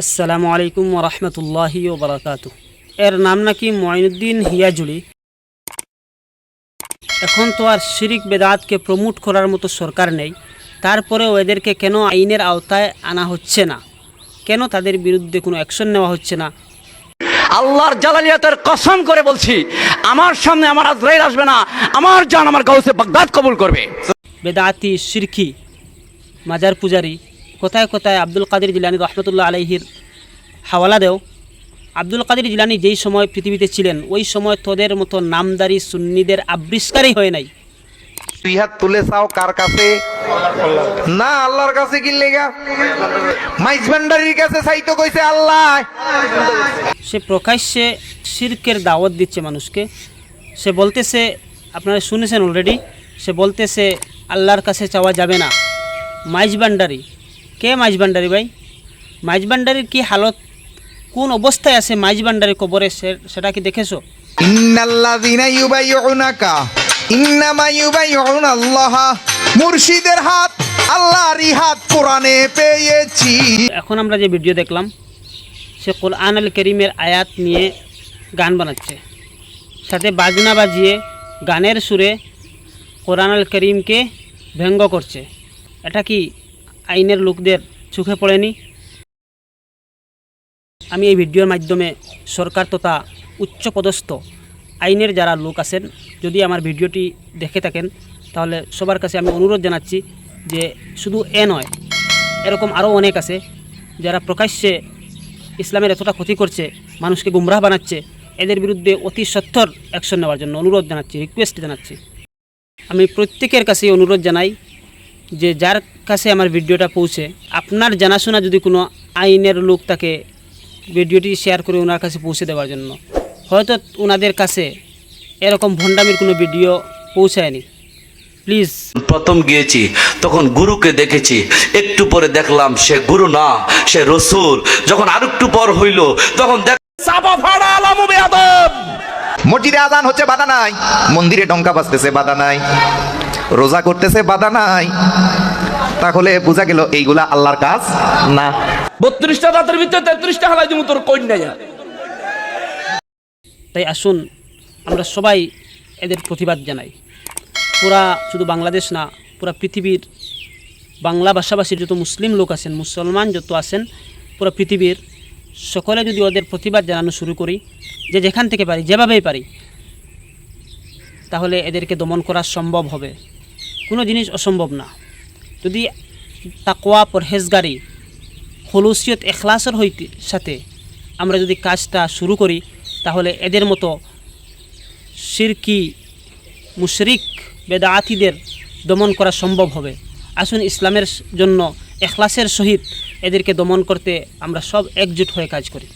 আসসালামু আলাইকুম রহমতুল্লাহি বারাকাতু এর নাম নাকি মঈনুদ্দিন হিয়াজুলি। এখন তো আর শিরিক বেদাতকে প্রমোট করার মতো সরকার নেই। তারপরেও এদেরকে কেন আইনের আওতায় আনা হচ্ছে না? কেন তাদের বিরুদ্ধে কোনো অ্যাকশন নেওয়া হচ্ছে না? আল্লাহর জালালিয়াতের কসম করে বলছি আমার সামনে আমার আজরাইল আসবে না আমার জান আমার গাউসে বাগদাদ কবুল করবে। বেদাতি শিরকি মাজার পূজারি কোথায় কোথায় আব্দুল কাদের জিলানি রহমতুল্লাহ আলহির হাওয়ালা দেও। আব্দুল কাদের জিলানি যেই সময় পৃথিবীতে ছিলেন ওই সময় তোদের মতো নামদারি সুন্নিদের আবিষ্কারই হয় নাই। দুই হাত তুলে চাও কার কাছে? না আল্লাহর কাছে কি লেগা? মাইজ ভান্ডারির কাছে চাইতো কইছে আল্লাহ। সে প্রকাশ্যে শিরকের দাওয়াত দিচ্ছে মানুষকে। সে বলতেছে আপনারা শুনেছেন অলরেডি সে বলতেছে আল্লাহর কাছে চাওয়া যাবে না। মাইজ ভান্ডারি। কে মাইজ ভান্ডারি ভাই? মাইজ ভান্ডারির কি হালত? কোন অবস্থায় আছে মাইজ ভান্ডারি কবরে? সেটা কি দেখেছ? মুর্শিদের হাত আল্লাহরই হাত কোরআনে পেয়েছি। এখন আমরা যে ভিডিও দেখলাম সে কোরআন আল করিমের আয়াত নিয়ে গান বানাচ্ছে। সাথে বাজনা বাজিয়ে গানের সুরে কোরআন আল করিমকে ব্যঙ্গ করছে। এটা কি আইনের লোকদের চোখে পড়েনি? আমি এই ভিডিওর মাধ্যমে সরকার তথা উচ্চপদস্থ আইনের যারা লোক আছেন, যদি আমার ভিডিওটি দেখে থাকেন, তাহলে সবার কাছে আমি অনুরোধ জানাচ্ছি যে শুধু এ নয়, এরকম আরও অনেক আছে যারা প্রকাশ্যে ইসলামের এতটা ক্ষতি করছে, মানুষকে গুমরাহ বানাচ্ছে, এদের বিরুদ্ধে অতি সত্তর অ্যাকশন নেওয়ার জন্য অনুরোধ জানাচ্ছি রিকোয়েস্ট জানাচ্ছি। আমি প্রত্যেকের কাছে অনুরোধ জানাই যে যার কাছে আমার ভিডিওটা পৌঁছে আপনার জানাশোনা যদি কোনো আইনের লোক তাকে ভিডিওটি শেয়ার করে ওনার কাছে পৌঁছে দেওয়ার জন্য হয়তো ওনাদের কাছে এরকম ভণ্ডামির কোনো ভিডিও পৌঁছায়নি। প্লিজ। প্রথম গিয়েছি তখন গুরুকে দেখেছি একটু পরে দেখলাম সে গুরু না সে রসুল। যখন আর একটু পর হইল তখন দেখ চাপা ফাড়া আলামু বেয়াদব মসজিদে আজান হচ্ছে, বাধা নাই। মন্দিরে ডঙ্কা বাজতেছে, বাধা নাই। রোজা করতেছে, বাধা নাই। তাহলে বোঝা গেল এইগুলা আল্লাহর কাজ না। বত্রিশটা রাতের ভিতরে তেত্রিশটা হালাই দিব তোর কন্যা তাই আসুন, আমরা সবাই এদের প্রতিবাদ জানাই। পুরা শুধু বাংলাদেশ না, পুরা পৃথিবীর বাংলা ভাষাভাষীর যত মুসলিম লোক আছেন, মুসলমান যত আছেন, পুরা পৃথিবীর সকলে যদি ওদের প্রতিবাদ জানানো শুরু করি, যে যেখান থেকে পারি, যেভাবেই পারি, তাহলে এদেরকে দমন করা সম্ভব হবে। কোনো জিনিস অসম্ভব না। যদি তাকোয়া পরহেজগারি হলুসিয়ত এখলাসের হইতে, সাথে আমরা যদি কাজটা শুরু করি, তাহলে এদের মতো শিরকি মুশরিক, বেদাআতিদের দমন করা সম্ভব হবে। আসুন ইসলামের জন্য এখলাসের সহিত এদেরকে দমন করতে আমরা সব একজুট হয়ে কাজ করি।